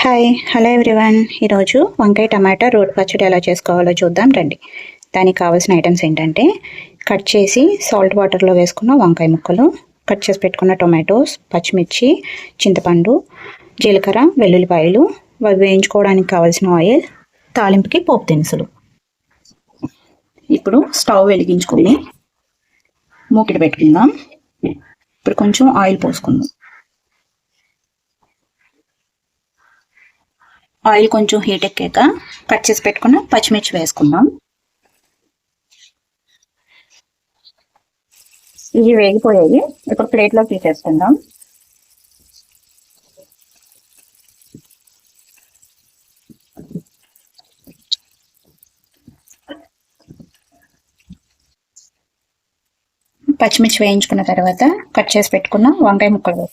Hi hello everyone ఈరోజు వంకాయ టమాటా road పచ్చడి ఎలా చేసుకోవాలో చూద్దాం రండి. దానికి కావాల్సిన ఐటమ్స్ ఏంటంటే కట్ చేసి సాల్ట్ వాటర్లో వేసుకున్న వంకాయ ముక్కలు కట్ చేసి పెట్టుకున్న టొమాటోస్ పచ్చిమిర్చి చింతపండు జీలకర్ర వెల్లుల్లిపాయలు అవి వేయించుకోవడానికి కావాల్సిన ఆయిల్ తాలింపుకి పోపు దినుసులు. ఇప్పుడు స్టవ్ వెలిగించుకుని మూకిడి పెట్టుకుందాం. ఇప్పుడు కొంచెం ఆయిల్ పోసుకుందాం. ఆయిల్ కొంచెం హీట్ ఎక్కాక కట్ చేసి పెట్టుకున్న పచ్చిమిర్చి వేసుకుందాం. ఇవి వేగిపోయాయి. ఇప్పుడు ప్లేట్లో తీసేసుకుందాం. పచ్చిమిర్చి వేయించుకున్న తర్వాత కట్ చేసి పెట్టుకున్న వంకాయ ముక్కలు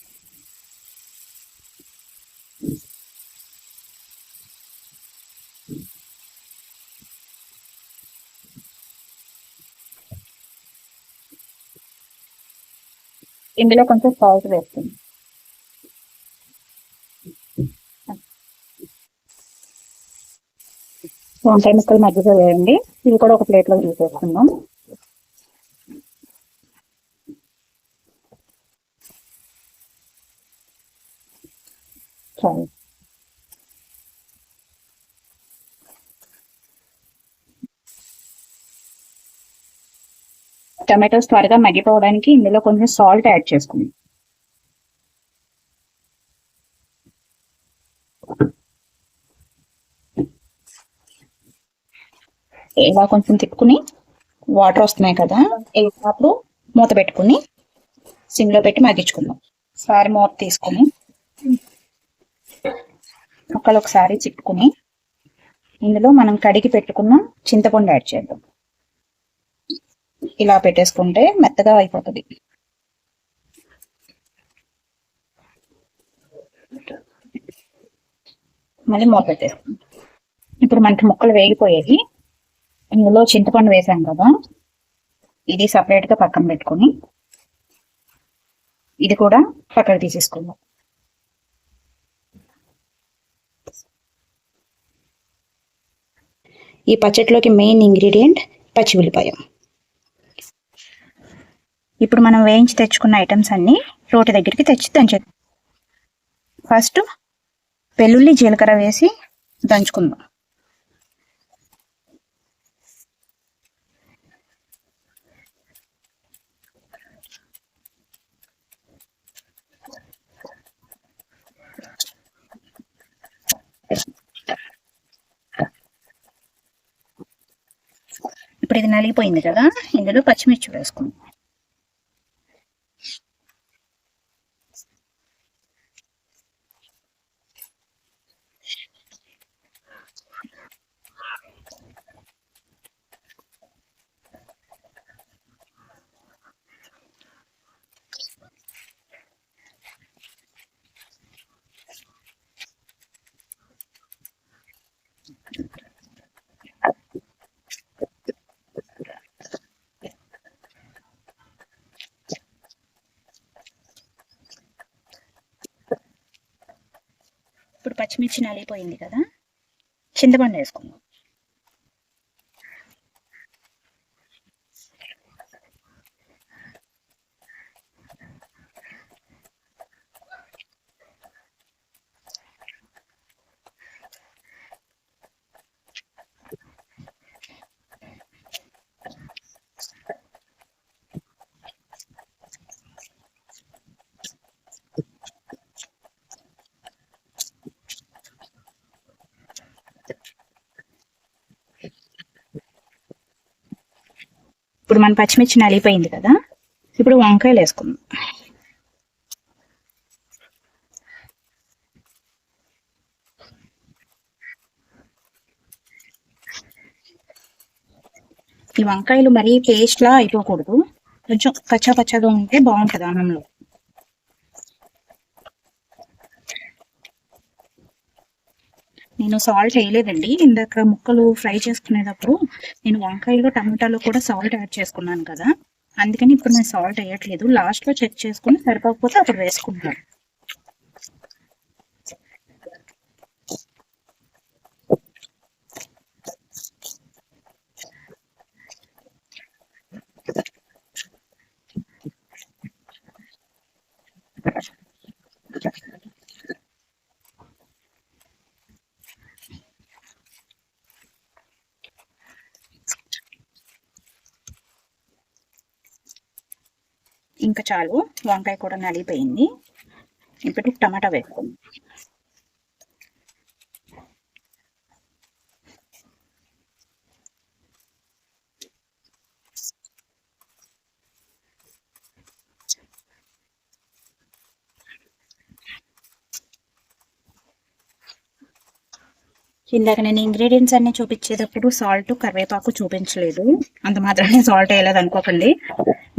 ఇందులో కొంచెం సాల్ట్ వేస్తుంది వంకాయ ముక్కలు మధ్యలో వేయండి. ఇవి కూడా ఒక ప్లేట్లో తీసేసుకుందాం చాలు టమాటోస్ త్వరగా మగ్గిపోవడానికి ఇందులో కొంచెం సాల్ట్ యాడ్ చేసుకుంది. ఇలా కొంచెం తిప్పుకుని వాటర్ వస్తున్నాయి కదా అప్పుడు మూత పెట్టుకుని సిమ్లో పెట్టి మగ్గించుకుందాం. సారి మూత తీసుకుని ముక్కలు ఒకసారి చిక్కుకుని ఇందులో మనం కడిగి పెట్టుకున్న చింతపండు యాడ్ చేద్దాం. ఇలా పెట్టేసుకుంటే మెత్తగా అయిపోతుంది. మళ్ళీ మూత పెట్టేసుకుంటాం. ఇప్పుడు మనకి ముక్కలు వేగిపోయేది. ఇందులో చింతపండు వేసాం కదా. ఇది సపరేట్గా పక్కన పెట్టుకొని ఇది కూడా పక్కన తీసేసుకుందాం. ఈ పచ్చట్లోకి మెయిన్ ఇంగ్రీడియంట్ పచ్చి ఉల్లిపాయ ఇప్పుడు మనం వేయించి తెచ్చుకున్న ఐటమ్స్ అన్ని రోటి దగ్గరికి తెచ్చి దంచే ఫస్ట్ వెల్లుల్లి జీలకర్ర వేసి దంచుకుందాం. ఇప్పుడు ఇది నలిగిపోయింది కదా ఇందులో పచ్చిమిర్చి వేసుకుందాం. ఇప్పుడు పచ్చిమిర్చి నలిగిపోయింది కదా. చింతపండు వేసుకుందాం. ఇప్పుడు మన పచ్చిమిర్చి నలిగిపోయింది కదా ఇప్పుడు వంకాయలు వేసుకుందాం. ఈ వంకాయలు మరీ పేస్ట్లా అయిపోకూడదు. కొంచెం పచ్చ పచ్చగా ఉంటే బాగుంటుంది అన్నంలో. నేను సాల్ట్ వేయలేదండి. ఇందాక ముక్కలు ఫ్రై చేసుకునేటప్పుడు నేను వంకాయలు టమాటాలు కూడా సాల్ట్ యాడ్ చేసుకున్నాను కదా. అందుకని ఇప్పుడు నేను సాల్ట్ వేయట్లేదు. లాస్ట్లో చెక్ చేసుకుని సరిపోకపోతే అప్పుడు వేసుకుంటాను ఇంకా చాలు వంకాయ కూడా నలిగిపోయింది. ఇప్పుడు టమాటా వేసుకుందాం ఇందాక నేను ఇంగ్రీడియంట్స్ అన్ని చూపించేటప్పుడు సాల్ట్ కరివేపాకు చూపించలేదు. అంత మాత్రమే సాల్ట్ వేయలేదు అనుకోకండి.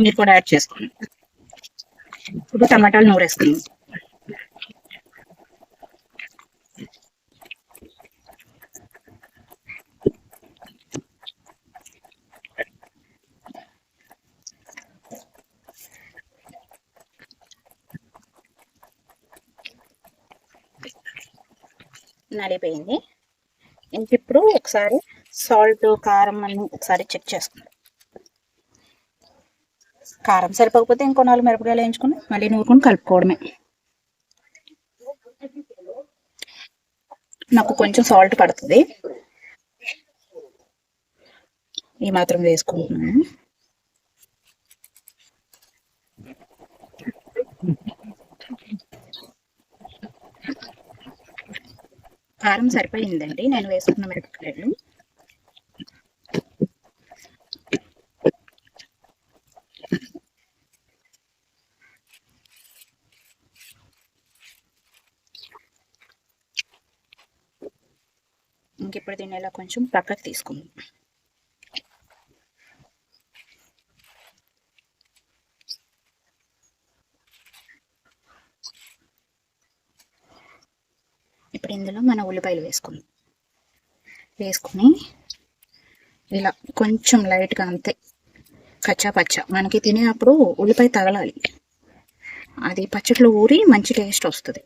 మీరు కూడా యాడ్ చేసుకోండి. ఇప్పుడు టమాటాలు నూరేస్తున్నాం నలిపోయింది ఇంక ఇప్పుడు ఒకసారి సాల్ట్ కారం అన్ని ఒకసారి చెక్ చేసుకుందాం. కారం సరిపోకపోతే ఇంకో నాలుగు మిరపకాయలు వేయించుకుని మళ్ళీ నూరుకొని కలుపుకోవడమే. నాకు కొంచెం సాల్ట్ పడుతుంది. ఈ మాత్రం వేసుకుంటున్నాను. కారం సరిపోయిందండి. నేను వేసుకున్న మిరపకాయలు. ఇంకెప్పుడు దీన్ని ఇలా కొంచెం పక్కకు తీసుకుందాం. ఇప్పుడు ఇందులో మన ఉల్లిపాయలు వేసుకుందాం. వేసుకుని ఇలా కొంచెం లైట్గా అంతే కచ్చా పచ్చ మనకి తినేటప్పుడు ఉల్లిపాయ తగలాలి. అది పచ్చడిలో ఊరి మంచి టేస్ట్ వస్తుంది.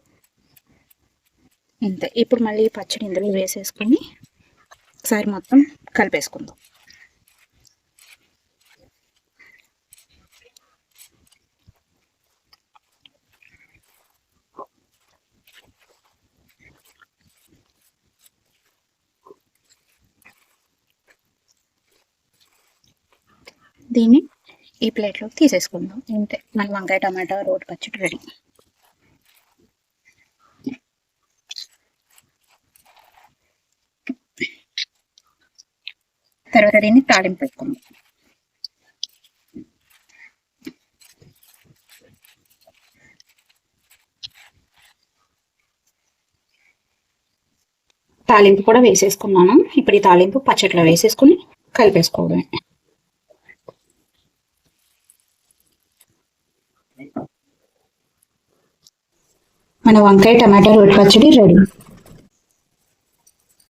ఇంతే. ఇప్పుడు మళ్ళీ పచ్చడి ఇందులో వేసేసుకొని ఒకసారి మొత్తం కలిపేసుకుందాం. దీన్ని ఈ ప్లేట్లోకి తీసేసుకుందాం. ఇంతే. మన వంకాయ టమాటా రోడ్ పచ్చడి రెడీ. తర్వాత దీన్ని తాలింపు పెట్టుకుందాం. తాలింపు కూడా వేసేసుకున్నాను. ఇప్పుడు ఈ తాలింపు పచ్చట్లో వేసేసుకుని కలిపేసుకోవడమే. మన వంకాయ టమాటా రోటి పచ్చడి రెడీ.